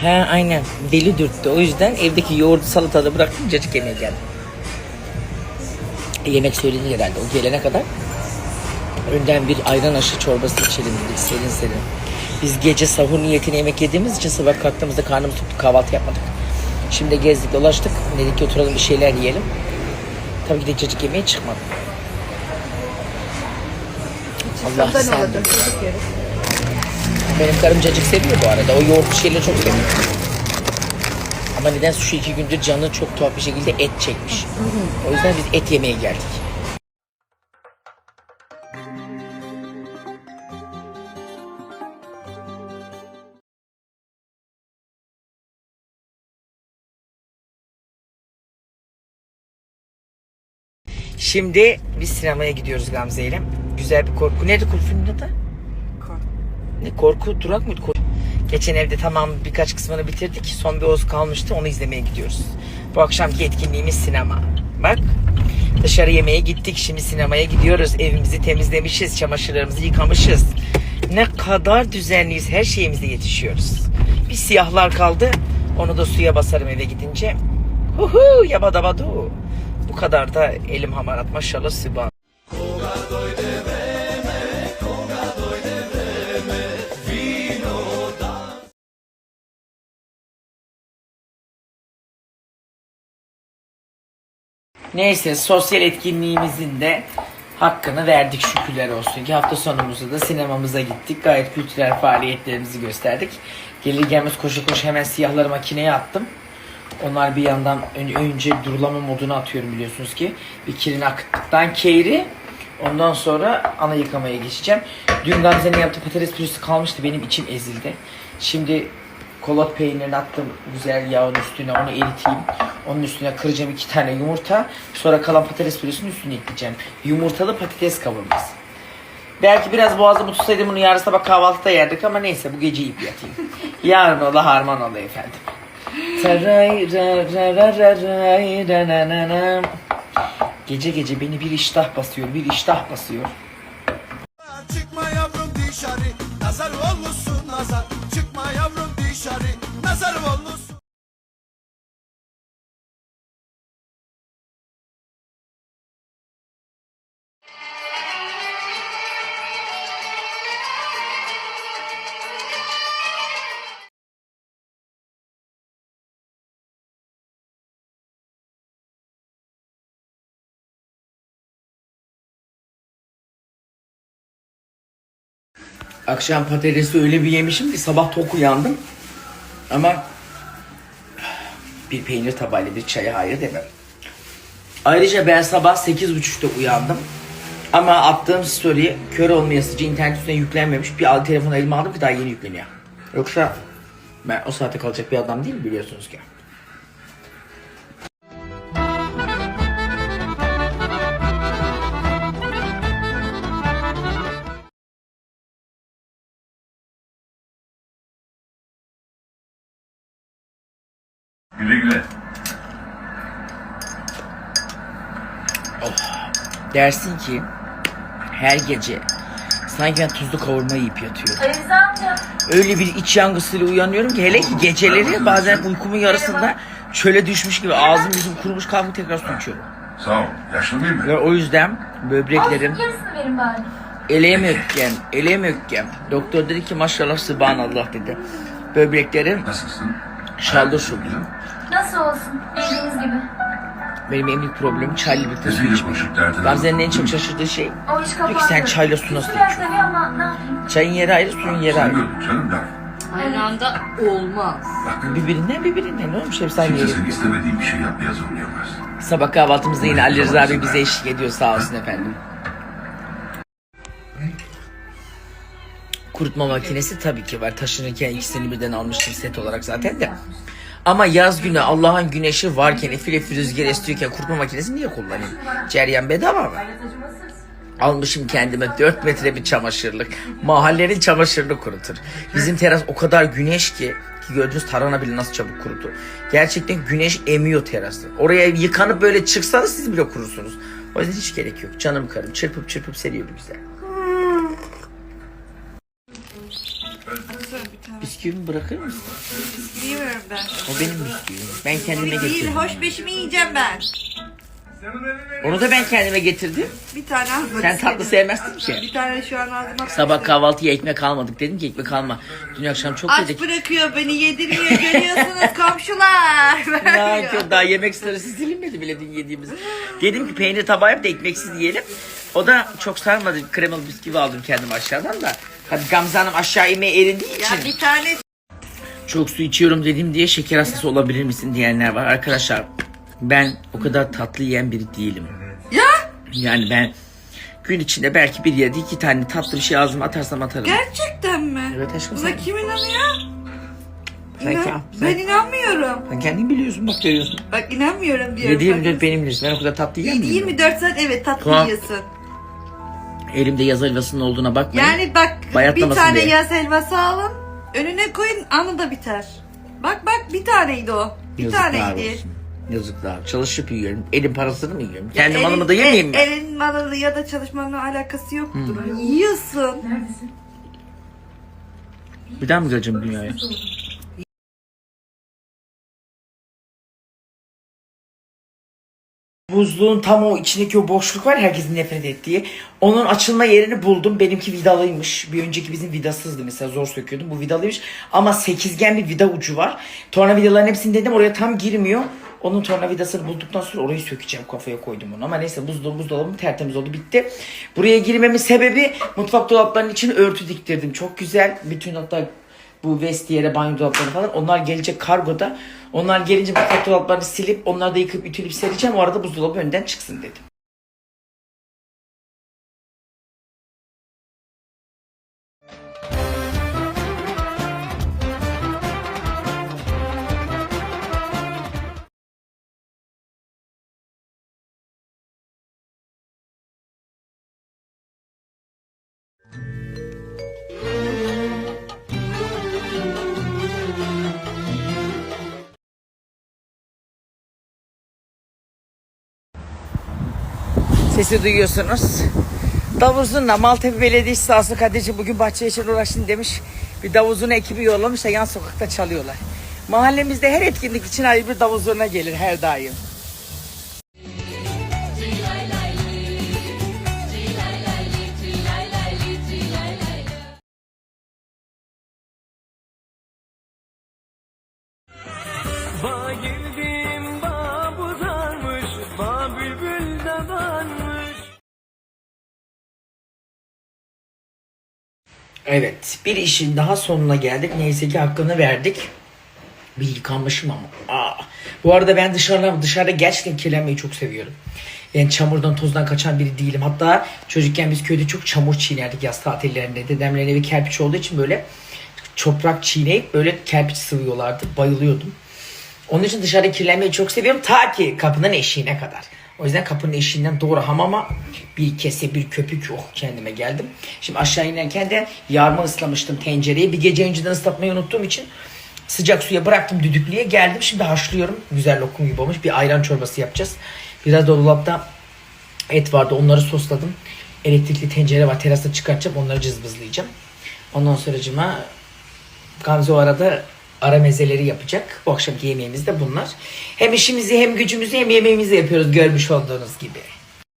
He aynen. Deli dürttü. O yüzden evdeki yoğurdu salatada bıraktım cacık yemeye geldim. E, yemek söyledi herhalde. O gelene kadar önden bir ayran aşı çorbası içelim dedik serin serin. Biz gece sahur niyetine yemek yediğimiz için sabah kalktığımızda karnımız tuttu kahvaltı yapmadık. Şimdi gezdik dolaştık. Dedik ki oturalım bir şeyler yiyelim. Tabii ki de cacık yemeye çıkmadım. Allah sen. benim karım cacık seviyor bu arada. O yoğurtlu şeyleri çok seviyor. Ama neden şu iki gündür canı çok tuhaf bir şekilde et çekmiş. O yüzden biz et yemeye geldik. Şimdi biz sinemaya gidiyoruz Gamze ile. Güzel bir korku. Nerede korku filmin adı? Ne korku durak mıydı? Korku. Geçen evde tamam birkaç kısmını bitirdik. Son bir oz kalmıştı. Onu izlemeye gidiyoruz. Bu akşamki etkinliğimiz sinema. Bak dışarı yemeğe gittik. Şimdi sinemaya gidiyoruz. Evimizi temizlemişiz. Çamaşırlarımızı yıkamışız. Ne kadar düzenliyiz. Her şeyimize yetişiyoruz. Bir siyahlar kaldı. Onu da suya basarım eve gidince. Huhu yabadabadu. Bu kadar da elim hamarat maşallah sübhan. Neyse sosyal etkinliğimizin de hakkını verdik şükürler olsun ki hafta sonumuzda da sinemamıza gittik. Gayet kültürel faaliyetlerimizi gösterdik. Gelir gelmez koşu koşu hemen siyahları makineye attım. Onlar bir yandan ön- önce durulama moduna atıyorum biliyorsunuz ki. Bir kirini akıttıktan keyri ondan sonra ana yıkamaya geçeceğim. Dün Gamze'nin yaptığı patates püresi kalmıştı benim içim ezildi. Şimdi kolot peynirini attım güzel yağın üstüne onu eriteyim. Onun üstüne kıracağım iki tane yumurta. Sonra kalan patates püresinin üstüne ekleyeceğim. Yumurtalı patates kavurması. Belki biraz boğazımı tutsaydım bunu yarın sabah kahvaltıda yerdik ama neyse bu gece yiyip yatayım. Yarın ola harman ola efendim. Taray ra ra ra ra ray ra na na na. Gece gece beni bir iştah basıyor, bir iştah basıyor. Çıkma yavrum dışarı Nazar olmuşsun Akşam patatesi öyle bir yemişim ki sabah tok uyandım. Ama bir peynir tabağıyla bir çaya hayır demem. Ayrıca ben sabah 8.30'da uyandım. Ama attığım story kör olmayasıcı internet üstüne yüklenmemiş. Bir al telefonu elime aldım ki daha yeni yükleniyor. Yoksa ben o saate kalacak bir adam değil biliyorsunuz ki. Güle güle. Dersin ki her gece sanki ben tuzlu kavurma yiyip yatıyorum. Amca. Öyle bir iç yangısıyla uyanıyorum ki hele ki geceleri bazen uykumun yarısında çöle düşmüş gibi ağzım yüzüm kurumuş kalkıp tekrar su içiyorum. Sağ ol. Yaşlı mıyım ben? Ve o yüzden böbreklerim Olsun yarısını verin bari. eleğe mökkem, eleğe mökkem. Doktor dedi ki maşallah subhanallah dedi. Böbreklerim Nasılsın? şaldır şuldur. Nasıl olsun? Bildiğiniz gibi. Benim en büyük problemim çayla birlikte su içmek. Gamze'nin en çok şaşırdığı şey O iş kapandı. Peki sen çayla su nasıl içiyorsun? tabii ama ne yapayım? çayın yeri ayrı, suyun yeri ayrı. Canım. Aynı anda olmaz. Bak Birbirinden birbirinden ne olmuş hep sen kimse yeri. senin istemediğin bir şey yapmaya zorlayamaz. Sabah kahvaltımızda yine Ali Rıza abi bize eşlik ediyor sağ olsun efendim. Kurutma makinesi tabii ki var. Taşınırken ikisini birden almıştım set olarak zaten de. Ama yaz günü Allah'ın güneşi varken, efil efil rüzgar esiyorken kurutma makinesi niye kullanayım? Ceryan bedava mı? Almışım kendime 4 metre bir çamaşırlık. Mahallenin çamaşırını kurutur. Bizim teras o kadar güneş ki ki gördüğünüz tarhana bile nasıl çabuk kurudu. Gerçekten güneş emiyor terası. Oraya yıkanıp böyle çıksanız siz bile kurursunuz. O yüzden hiç gerek yok. Canım karım çırpıp çırpıp seriyor bir bisküvimi bırakır mısın? Yemiyorum ben. O benim bisküvim. Ben kendime Değil, getirdim. hoş beşimi yiyeceğim ben. Onu da ben kendime getirdim. Bir tane almak Sen istedim. tatlı sevmezsin ki. Bir tane şu an ağzıma Sabah kahvaltıya ekmek almadık. Dedim ki ekmek alma. Dün akşam çok Aç yedik. bırakıyor beni yedirmiyor görüyorsunuz komşular. Ya ki daha yemek sırası silinmedi bile dün yediğimiz. Dedim ki peynir tabağı yap da ekmeksiz yiyelim. O da çok sarmadı. Kremalı bisküvi aldım kendim aşağıdan da. Hadi Gamze Hanım aşağı inmeye erindiği için. Ya bir tane Çok su içiyorum dedim diye şeker hastası olabilir misin diyenler var. Arkadaşlar ben o kadar tatlı yiyen biri değilim. ya Yani ben gün içinde belki bir ya da iki tane tatlı bir şey ağzıma atarsam atarım. gerçekten mi? Evet aşkım Buna sen, kim inanıyor? sen, İnan- sen, ben inanmıyorum. sen kendin biliyorsun bak görüyorsun. Bak inanmıyorum diyorum. 7-24 benim bilirsin. Ben o kadar tatlı yiyen miyim? 24 saat evet tatlı Tamam. yiyorsun. Elimde yaz helvasının olduğuna bakmayın. Yani bak bir Bayatlamasın tane diye. yaz helvası alın. Önüne koyun anında biter. Bak bak bir taneydi o. Bir Yazıklar taneydi. olsun. Yazıklar. Çalışıp yiyorum. Elin parasını mı yiyorum? Kendi elin- malımı da yemeyeyim mi? el- Elin malı ya da çalışmanla alakası yoktur. Yiyorsun. Bir daha mı geleceğim dünyaya? Buzluğun tam o içindeki o boşluk var ya, herkesin nefret ettiği. Onun açılma yerini buldum. Benimki vidalıymış. Bir önceki bizim vidasızdı mesela zor söküyordum. Bu vidalıymış. Ama sekizgen bir vida ucu var. Tornavidaların hepsini dedim oraya tam girmiyor. Onun tornavidasını bulduktan sonra orayı sökeceğim. Kafaya koydum onu. Ama neyse buzdolabı buzdolabım tertemiz oldu bitti. Buraya girmemin sebebi mutfak dolaplarının için örtü diktirdim. Çok güzel. Bütün hatta bu vestiyere, banyo dolapları falan. Onlar gelecek kargoda. Onlar gelince mutfak dolaplarını silip onları da yıkıp ütüleyip sereceğim. O arada buzdolabı önden çıksın dedim. Sesi duyuyorsunuz. Davuzunla Maltepe Belediyesi sağ olsun bugün bahçe için uğraştın demiş. Bir davuzun ekibi yollamış da yan sokakta çalıyorlar. Mahallemizde her etkinlik için ayrı bir davuzuna gelir her daim. Ba Evet bir işin daha sonuna geldik. Neyse ki hakkını verdik. Bir yıkanmışım ama. Aa. Bu arada ben dışarıda, dışarıda gerçekten kirlenmeyi çok seviyorum. Yani çamurdan tozdan kaçan biri değilim. Hatta çocukken biz köyde çok çamur çiğnerdik yaz tatillerinde. Dedemlerin evi kerpiç olduğu için böyle toprak çiğneyip böyle kerpiç sıvıyorlardı. Bayılıyordum. Onun için dışarıda kirlenmeyi çok seviyorum. Ta ki kapının eşiğine kadar. O yüzden kapının eşiğinden doğru hamama bir kese bir köpük yok kendime geldim. Şimdi aşağı inerken de yarma ıslamıştım tencereyi. Bir gece önceden ıslatmayı unuttuğum için sıcak suya bıraktım düdüklüye geldim. Şimdi haşlıyorum. Güzel lokum gibi olmuş. Bir ayran çorbası yapacağız. Biraz dolapta et vardı. Onları sosladım. Elektrikli tencere var. Terasta çıkartacağım. Onları cızbızlayacağım. Ondan sonracıma Gamze o arada ara mezeleri yapacak. Bu akşamki yemeğimiz de bunlar. Hem işimizi hem gücümüzü hem yemeğimizi yapıyoruz görmüş olduğunuz gibi.